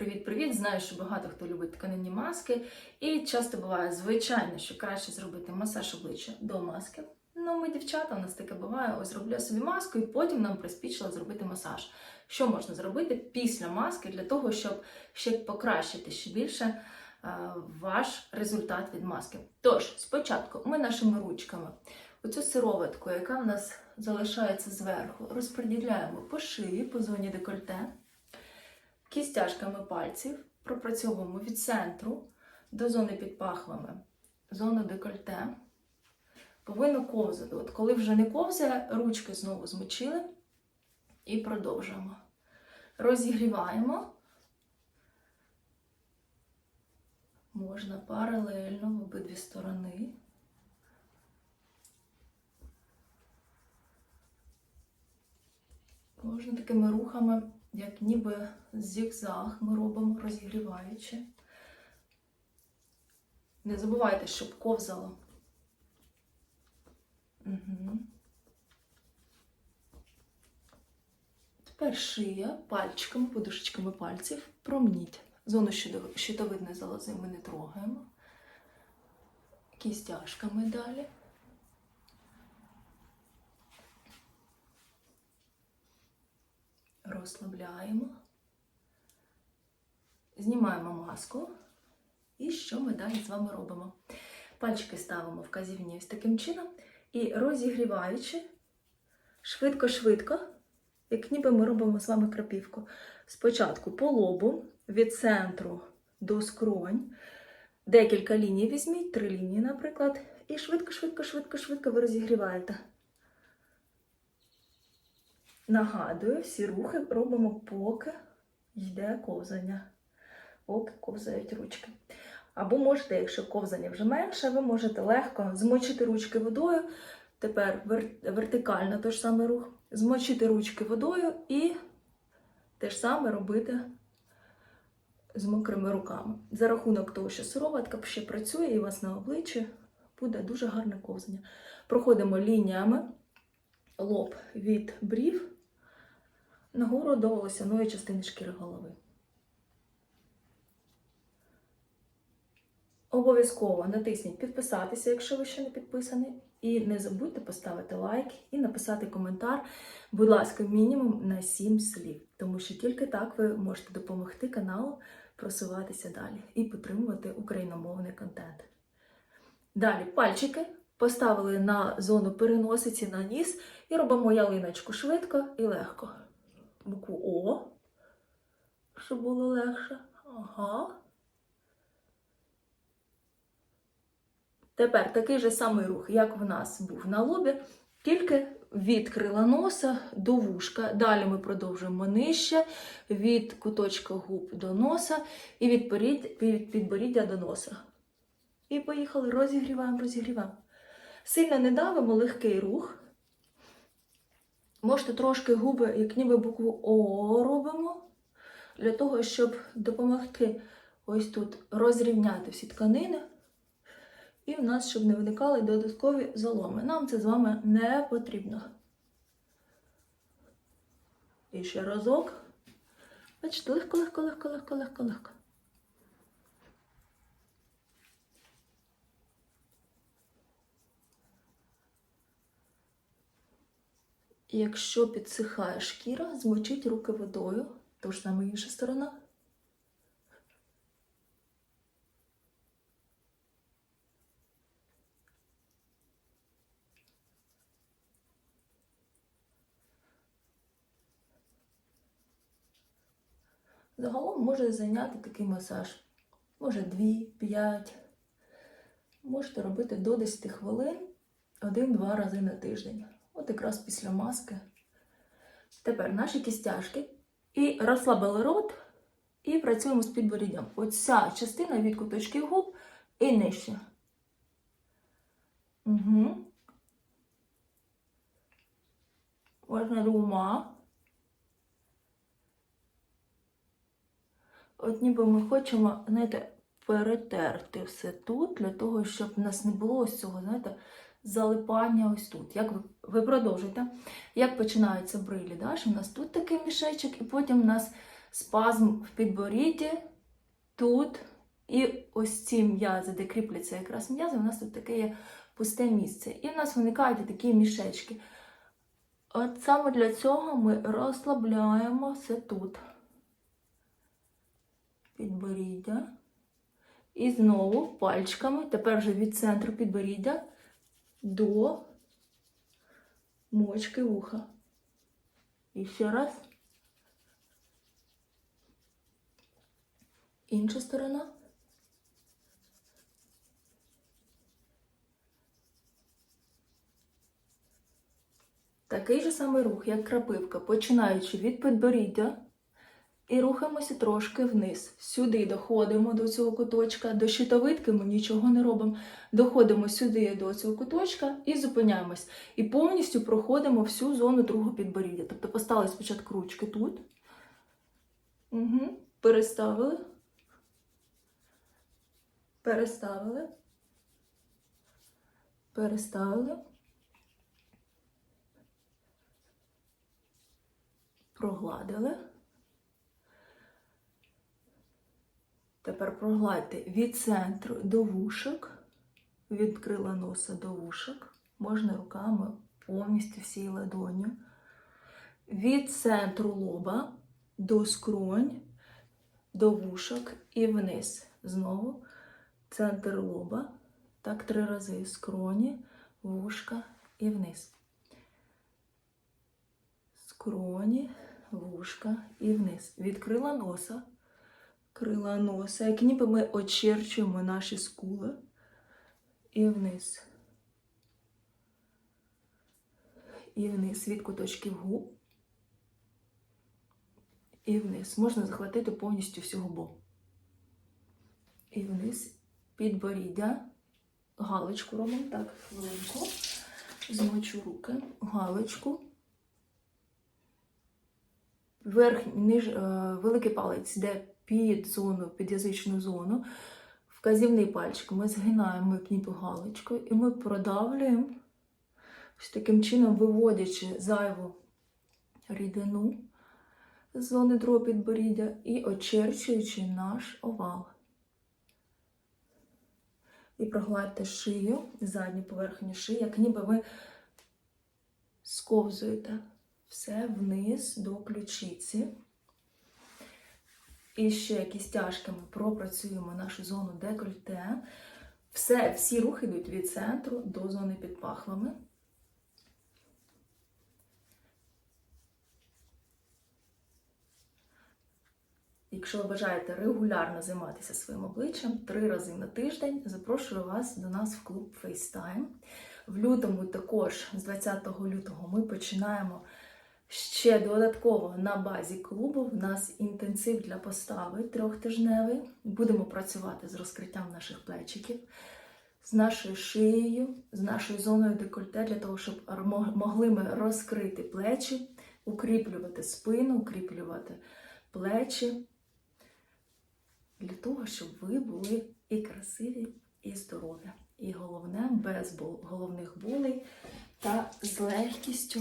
Привіт-привіт! Знаю, що багато хто любить тканинні маски, і часто буває, звичайно, що краще зробити масаж обличчя до маски. Ну, ми, дівчата, у нас таке буває, ось роблю собі маску, і потім нам приспічило зробити масаж. Що можна зробити після маски для того, щоб ще покращити ще більше е, ваш результат від маски? Тож, спочатку ми нашими ручками оцю сироватку, яка в нас залишається зверху, розподіляємо по шиї, по зоні декольте кістяшками пальців пропрацьовуємо від центру до зони під пахвами, зону декольте. Повинно ковзати. От коли вже не ковзає, ручки знову змочили і продовжуємо. Розігріваємо. Можна паралельно в обидві сторони. Можна такими рухами як ніби зігзаг ми робимо, розігріваючи. Не забувайте, щоб ковзало. Угу. Тепер шия пальчиками, подушечками пальців промніть. Зону щитови- щитовидної залози ми не трогаємо. Кістяшками далі. Розслабляємо, знімаємо маску. І що ми далі з вами робимо? Пальчики ставимо вказівні ось таким чином і розігріваючи швидко-швидко, як ніби ми робимо з вами крапівку. Спочатку по лобу від центру до скронь. Декілька ліній візьміть, три лінії, наприклад, і швидко-швидко-швидко-швидко ви розігріваєте. Нагадую, всі рухи робимо, поки йде ковзання, поки ковзають ручки. Або можете, якщо ковзання вже менше, ви можете легко змочити ручки водою. Тепер вертикально той ж самий рух, змочити ручки водою і те ж саме робити з мокрими руками. За рахунок того, що сироватка ще працює і у вас на обличчі буде дуже гарне ковзання. Проходимо лініями лоб від брів нагору до волосяної частини шкіри голови. Обов'язково натисніть підписатися, якщо ви ще не підписані. І не забудьте поставити лайк і написати коментар, будь ласка, мінімум на 7 слів, тому що тільки так ви можете допомогти каналу просуватися далі і підтримувати україномовний контент. Далі пальчики поставили на зону переносиці на ніс і робимо ялиночку швидко і легко. Букву О, щоб було легше. Ага. Тепер такий же самий рух, як в нас був на лобі, тільки від крила носа до вушка. Далі ми продовжуємо нижче, від куточка губ до носа і від підборіддя до носа. І поїхали, розігріваємо, розігріваємо. Сильно не давимо, легкий рух. Можете трошки губи, як ніби букву О робимо, для того, щоб допомогти ось тут розрівняти всі тканини. І в нас, щоб не виникали додаткові заломи. Нам це з вами не потрібно. І ще разок. Бачите, легко, легко, легко, легко, легко, легко. Якщо підсихає шкіра, змочіть руки водою, то ж саме інша сторона. Загалом може зайняти такий масаж. Може 2-5. Можете робити до 10 хвилин один-два рази на тиждень. От якраз після маски. Тепер наші кістяшки. І розслабили рот. І працюємо з підборіддям. Оця частина від куточків губ і нижче. Угу. Можна двома. От ніби ми хочемо, знаєте, перетерти все тут, для того, щоб в нас не було ось цього, знаєте, залипання ось тут. Як ви, ви продовжуєте? Як починаються брилі? Да? Що в нас тут такий мішечок, і потім в нас спазм в підборідді, тут. І ось ці м'язи, де кріпляться якраз м'язи, у нас тут таке є пусте місце. І в нас виникають такі мішечки. От саме для цього ми розслабляємося тут. Підборіддя. І знову пальчиками, тепер вже від центру підборіддя до мочки вуха. І ще раз. Інша сторона. Такий же самий рух, як крапивка, починаючи від підборіддя і рухаємося трошки вниз. Сюди доходимо до цього куточка, до щитовидки ми нічого не робимо. Доходимо сюди до цього куточка і зупиняємось. І повністю проходимо всю зону другого підборіддя. Тобто поставили спочатку ручки тут. Угу. Переставили. Переставили. Переставили. Прогладили. Тепер прогладьте від центру до вушок, від крила носа до вушок. Можна руками повністю всією ладоню. Від центру лоба до скронь, до вушок і вниз. Знову центр лоба. Так три рази. Скроні, вушка і вниз. Скроні, вушка і вниз. Від крила носа крила носа, як ніби ми очерчуємо наші скули і вниз. І вниз від куточків губ. І вниз. Можна захватити повністю всю губу. І вниз підборіддя. Галочку робимо. Так, хвилинку. Змочу руки. Галочку. Верхній, ниж, е, великий палець йде під зону, під язичну зону. Вказівний пальчик ми згинаємо як ніби галочкою і ми продавлюємо, ось таким чином виводячи зайву рідину з зони другого підборіддя і очерчуючи наш овал. І прогладьте шию, задню поверхню шиї, як ніби ви сковзуєте все вниз до ключиці. І ще кістяшками пропрацюємо нашу зону декольте. Все, всі рухи йдуть від центру до зони під пахвами. Якщо ви бажаєте регулярно займатися своїм обличчям три рази на тиждень, запрошую вас до нас в клуб FaceTime. В лютому також, з 20 лютого, ми починаємо ще додатково на базі клубу. В нас інтенсив для постави трьохтижневий. Будемо працювати з розкриттям наших плечиків, з нашою шиєю, з нашою зоною декольте, для того, щоб могли ми розкрити плечі, укріплювати спину, укріплювати плечі для того, щоб ви були і красиві, і здорові. І головне, без головних болей та з легкістю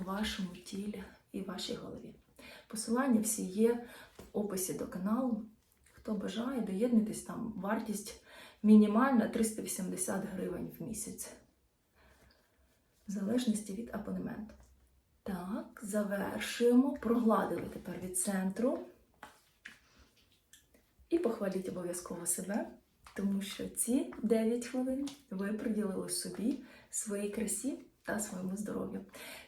у вашому тілі і вашій голові. Посилання всі є в описі до каналу. Хто бажає, доєднуйтесь там вартість мінімальна 380 гривень в місяць. В залежності від абонементу. Так, завершуємо. Прогладили тепер від центру. І похваліть обов'язково себе, тому що ці 9 хвилин ви приділили собі своїй красі та своєму здоров'ю.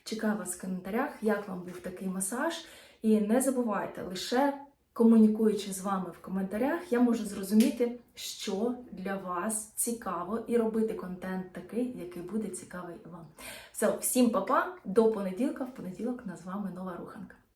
Чекаю вас в коментарях, як вам був такий масаж. І не забувайте, лише комунікуючи з вами в коментарях, я можу зрозуміти, що для вас цікаво, і робити контент такий, який буде цікавий вам. Все, всім па-па, до понеділка. В понеділок нас з вами нова руханка.